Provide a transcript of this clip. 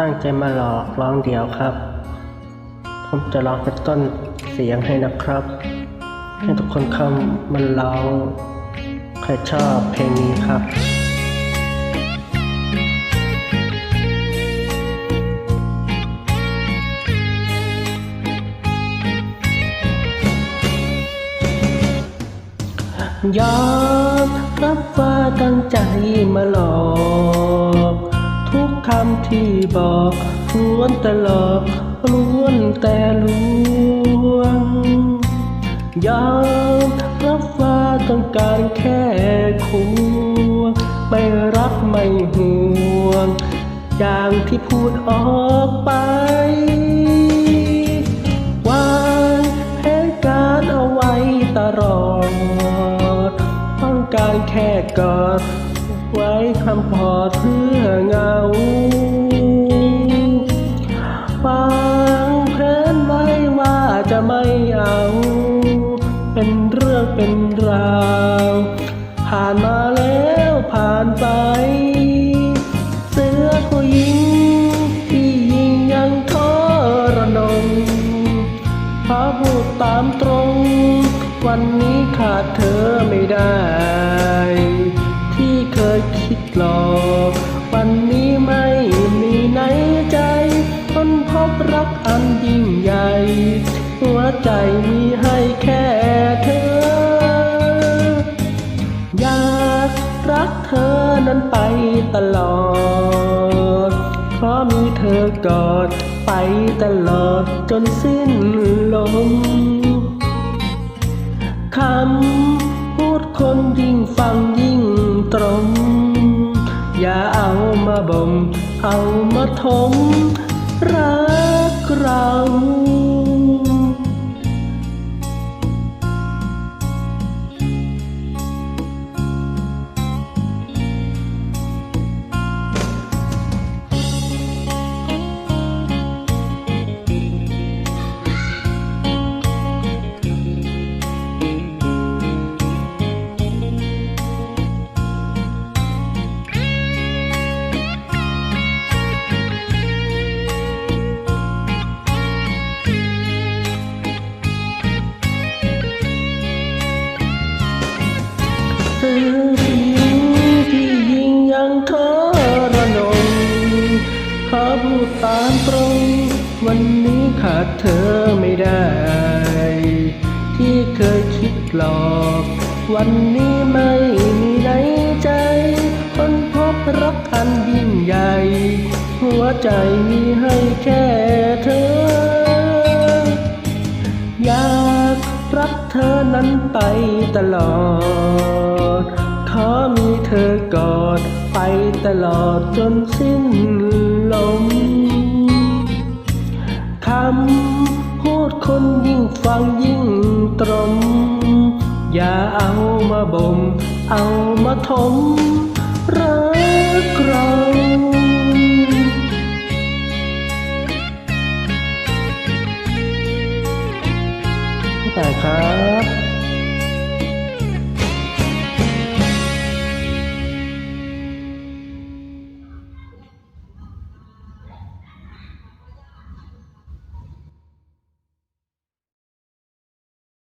ตั้งใจมาหลอกร้องเดียวครับ ผมจะร้องเป็นต้นเสียงให้นะครับ ให้ทุกคนเข้ามาร้องใครชอบเพลงนี้ครับยอมรับว่าตั้งใจมาหลอก คำที่บอกล้วนแต่หลอกล้วนแต่ลวงยอมรับว่าต้องการแค่ควงไม่รักไม่ห่วง อย่างที่พูดออกไปวางแผนการเอาไว้ตลอด ต้องการแค่กอด คำพอเพื่อเงาวางแผนไว้ว่าจะไม่เอา เป็นเรื่องเป็นราว ผ่านมาแล้วผ่านไป เสือผู้หญิงที่ยิงยังทรนงขอพูดตามตรง วันนี้ขาดเธอไม่ได้ ยิ่งใหญ่ หัวใจมีให้แค่เธอ อยากรักเธอนั้นไปตลอด เพราะมีเธอกอดไปตลอดจนสิ้นลมคำพูดคนยิ่งฟังยิ่งตรง อย่าเอามาบ่มเอามาทม เรา สื่อผิวที่ยิ่งยังทรนงขอพูดตามตรง วันนี้ขาดเธอไม่ได้ ที่เคยคิดหลอก วันนี้ไม่มีในใจ คนพบรักอันยิ่งใหญ่ หัวใจมีให้แค่เธอ อยากรักเธอนั้นไปตลอด ธอกอดไปตลอดจนสิ้นลมคำพูดคนยิ่งฟังยิ่งตรม อย่าเอามาบ่ม เอามาถมรักเรา